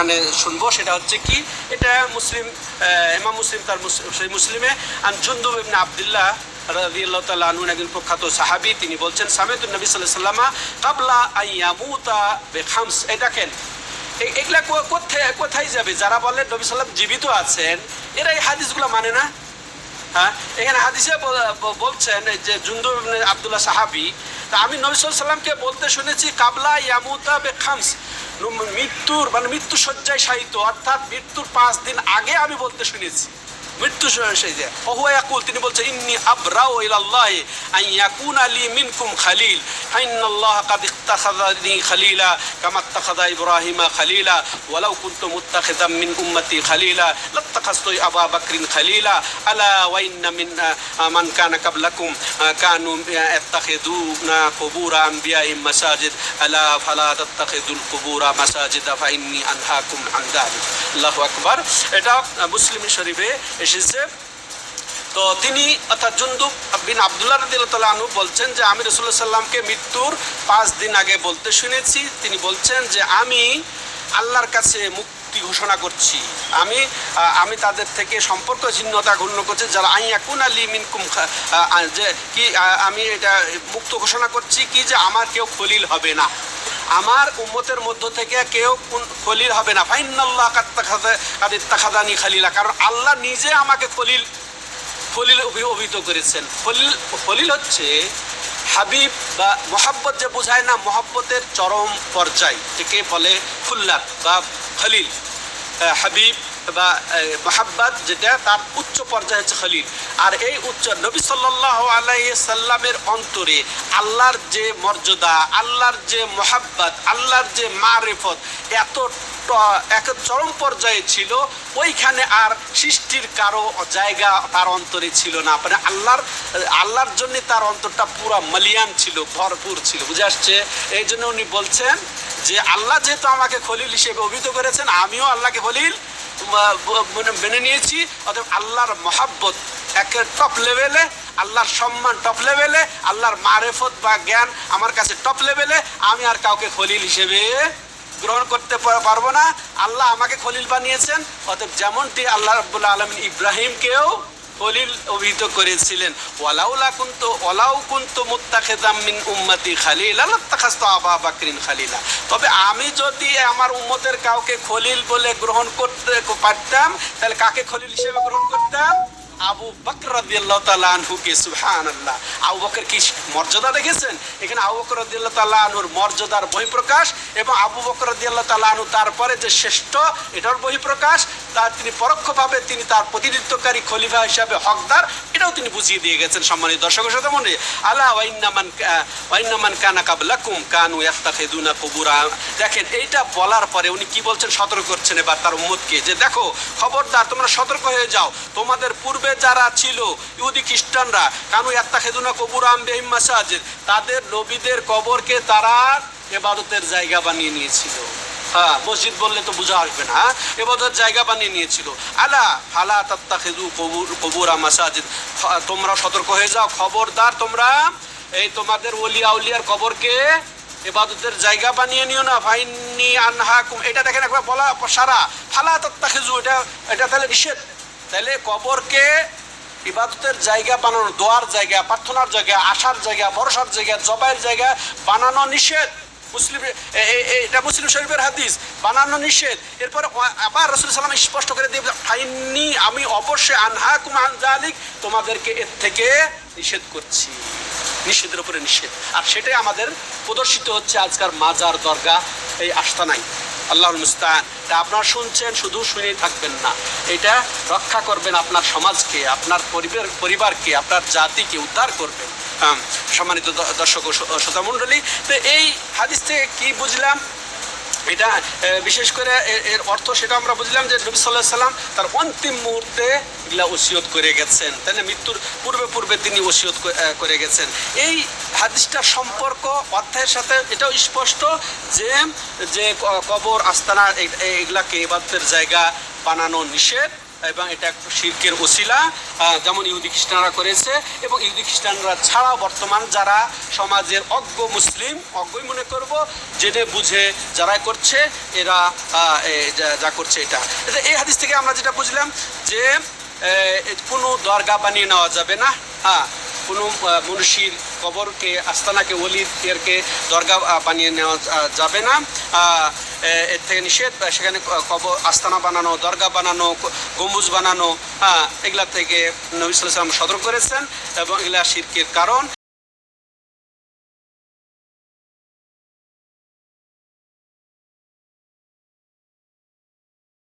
এখানে শুনব, সেটা হচ্ছে কি, এটা মুসলিম ইমাম মুসলিম তার সেই মুসলিমে, আন জুন্দুব ইবনে আবদুল্লাহ রাদিয়াল্লাহু তাআলা আনহু একজন প্রখ্যাত সাহাবী, তিনি বলছেন সামেতুন নবী সাল্লাল্লাহু আলাইহি সাল্লামা কাবলা আইয়ামুতা বেখামস। এই দেখেন এগুলা কোথায় কোথায় যাবে? যারা বলেন নবী সাল্লাম জীবিত আছেন, এরা এই হাদিসগুলো মানে না? হ্যাঁ? এখানে হাদিসে বলছেন যে ইবনে আব্দুল্লাহ সাহাবি তা আমি সাল্লামকে বলতে শুনেছি, কাবলা ইয়ামুতা বে খামস মৃত্যুর মানে মৃত্যু শয্যায় সাহিত্য অর্থাৎ মৃত্যুর পাঁচ দিন আগে আমি বলতে শুনেছি। মৃত্যু স- সেই যে ওহুয়া ইয়াকুল তিনি বলছেন ইন্নি আবরাউ ইলাল্লাহি আন ইয়াকুনা লি মিনকুম খালিল ইন্নাল্লাহ কাদ ইত্তাখাযানি খালিলা কামা ইত্তাখাযা ইব্রাহিমা খালিলা ওয়ালাউ কুনতু মুত্তাখিযাম মিন উম্মতি খালিলা লাত্তাখাযতু আবা বাকরিন খালিলা আলা ওয়া ইন্না মিন আহ, মান কানা কাবলাকুম আহ, কানু ইয়াত্তাখিযুনা কুবুর আনবিয়াইহিম মাসাজিদ আলা ফালা তাত্তাখিযুল কুবুরা মাসাজিদা ফা ইন্নী আনহাকুম আন যালিক আল্লাহু আকবার এটা আহ, মুসলিম শরীফে এসেছে। তো তিনি অর্থাৎ জুন্দুব বিন আবদুল্লাহ রদিল্লাহ আনু বলছেন যে, আমি রসুল্লাহ সাল্লামকে মৃত্যুর পাঁচ দিন আগে বলতে শুনেছি। তিনি বলছেন যে, আমি আল্লাহর কাছে মুক্তি ঘোষণা করছি। আমি আমি তাদের থেকে সম্পর্ক ছিন্নতা ঘূর্ণ করছি। যারা আই একুন আলী মিনকুম যে, কি আমি এটা মুক্ত ঘোষণা করছি কি যে, আমার কেউ খলিল হবে না। আমার উম্মতের মধ্য থেকে কেউ খলিল হবে না। ফাইনাল্লাহ খালিলা। কারণ আল্লাহ নিজে আমাকে খলিল খলিল অভি- অভিহিত করেছেন। খলিল খলিল হচ্ছে হাবিব বা মহাব্বত যে বোঝায় না, মহাব্বতের চরম পর্যায়। থেকে বলে খুল্লাত বা খলিল। হাবিব বা মাহাব্বাত যেটা তার উচ্চ পর্যায়ে হচ্ছে খলিল। আর এই উচ্চ নবী সাল্লাহ আলাই সাল্লামের অন্তরে আল্লাহর যে মর্যাদা, আল্লাহর যে মোহাব্বাত, আল্লাহর যে মারেফত এত এক চরম পর্যায়ে ছিল, ওইখানে আর সৃষ্টির কারও জায়গা তার অন্তরে ছিল না। মানে আল্লাহর আল্লাহর জন্য তার অন্তরটা পুরো মালিয়ান ছিল, ভরপুর ছিল। বুঝে আসছে? এই জন্য উনি বলছেন যে আল্লাহ যেহেতু আমাকে খলিল হিসেবে অভিহিত করেছেন, আমিও আল্লাহকে খলিল মানে মেনে নিয়েছি। অতএব আল্লাহর মহাব্বত একের টপ লেভেলে আল্লাহর সম্মান টপ লেভেলে আল্লাহর মারেফত বা জ্ঞান আমার কাছে টপ লেভেলে আমি আর কাউকে খলিল হিসেবে গ্রহণ করতে পার- পারব না। আল্লাহ আমাকে খলিল বানিয়েছেন। অতএব যেমনটি আল্লাহ রব্বুল্লাহ আলমিন ইব্রাহিমকেও খলিল অভিহিত করেছিলেন ওয়ালাউলা কুন্তু, ওয়ালাউ কুন্তু মুত্তাখিদাম মিন উম্মতি খালিল আল্লাহ আবা বাকরিন খালিলা। তবে আমি যদি আমার উম্মতের কাউকে খলিল বলে গ্রহণ করতে পারতাম, তাহলে কাকে খলিল হিসেবে গ্রহণ করতাম? আবু বকর রাদিয়াল্লাহু তাআলা আনহুকে, সুবহানাল্লাহ। আবু বকর কি মর্যাদা দেখেছেন? এখানে আবু বকর রাদিয়াল্লাহু তাআলা আনহুর মর্যাদার বহিঃপ্রকাশ এবং আবু বকর রাদিয়াল্লাহু তাআলা আনহু তারপরে যে শ্রেষ্ঠ, এটার বহিঃপ্রকাশ। তার তিনি পরোক্ষভাবে তিনি তার প্রতিনিধিত্বকারী খলিফা হিসাবে হকদার, এটাও তিনি বুঝিয়ে দিয়ে গেছেন সম্মানিত দর্শকের সাথে মনে আলা ওয়াইন্নামান কা- ওয়াইন্নামান কানা কাবলাকুম কানু ইয়াত্তাখিদুনা কুবুরা। দেখেন, এইটা বলার পরে উনি কি বলছেন সতর্ক করছেন এবার তার উম্মতকে যে, দেখো, খবরদার, তোমরা সতর্ক হয়ে যাও। তোমাদের পূর্বে যারা ছিল ইহুদি খ্রিস্টানরা, কানু ইয়াত্তাখিদুনা কুবুরা আম্বিহিম মাসাজিদ, তাদের নবীদের কবরকে তারা এবাদতের জায়গা বানিয়ে নিয়েছিল। হ্যাঁ মসজিদ বললে তো বোঝা আসবে না হ্যাঁ? জায়গা বানিয়ে নিয়েছিল। আলা, ফালা তাত্তাখিদু কবুর, কবুরা মাসাজিদ। তোমরা সতর্ক হয়ে যাও, খবরদার তোমরা। এই তোমাদের ওলিয়া উলিয়ার কবরকে এবাদতের জায়গা বানিয়ে নিও না। ফাইনি আনহাকুম, এটা দেখেন একবার বলা সারা। ফালা তাত্তাখিজু এটা এটা তাহলে নিষেধ। তাহলে কবরকে ইবাদতের জায়গা বানানো, দোয়ার জায়গা, প্রার্থনার জায়গা আসার জায়গা, ভরসার জায়গা, জবাইয়ের জায়গা বানানো নিষেধ। মুসলিম এটা মুসলিম শরীফের হাদিস। বানানো নিষেধ। এরপর আবার রসুল সাল্লাম স্পষ্ট করে দিয়ে ফাইনি আমি অবশ্যই আনহা কুমান তোমাদেরকে এর থেকে নিষেধ করছি। নিষেধের উপরে নিষেধ। আর সেটাই আমাদের প্রদর্শিত হচ্ছে আজকাল মাজার দরগা, এই আস্তানাই আল্লাহ মুস্তান তা আপনারা শুনছেন, শুধু শুনেই থাকবেন না। এটা রক্ষা করবেন আপনার সমাজকে, আপনার পরিবার, পরিবারকে, আপনার জাতিকে উদ্ধার করবেন। সম্মানিত দর্শক ও শ্রো- শ্রোতামণ্ডলী তো এই হাদিস থেকে কি বুঝলাম? এটা বিশেষ করে এর অর্থ সেটা আমরা বুঝলাম যে নবী সাল্লাহ সাল্লাম তার অন্তিম মুহূর্তে এগুলা ওসিয়ত করে গেছেন। তাই না মৃত্যুর পূর্বে পূর্বে তিনি ওসিয়ত করে গেছেন। এই হাদিসটার সম্পর্ক, অর্থের সাথে এটাও স্পষ্ট যে যে কবর, আস্তানা এগুলাকে এবাদতের জায়গা বানানো নিষেধ। এবং এটা একটা শির্কের ওসিলা যেমন ইহুদি খ্রিস্টানরা করেছে এবং ইহুদি খ্রিস্টানরা ছাড়াও বর্তমান যারা সমাজের অজ্ঞ মুসলিম, অজ্ঞই মনে করব, জেনে বুঝে যারা করছে, এরা যা- করছে এটা। এই হাদিস থেকে আমরা যেটা বুঝলাম যে কোনো দরগা বানিয়ে নেওয়া যাবে না। হ্যাঁ কোনো মনীষীর কবরকে, আস্তানাকে অলির এরকে দরগা বানিয়ে নেওয়া যাবে না। এর থেকে নিষেধ সেখানে কবর আস্তানা বানানো দরগা বানানো গম্বুজ বানানো হ্যাঁ এগুলা থেকে নবী সাল্লাম সতর্ক করেছেন এবং এগুলা শিরকের কারণ।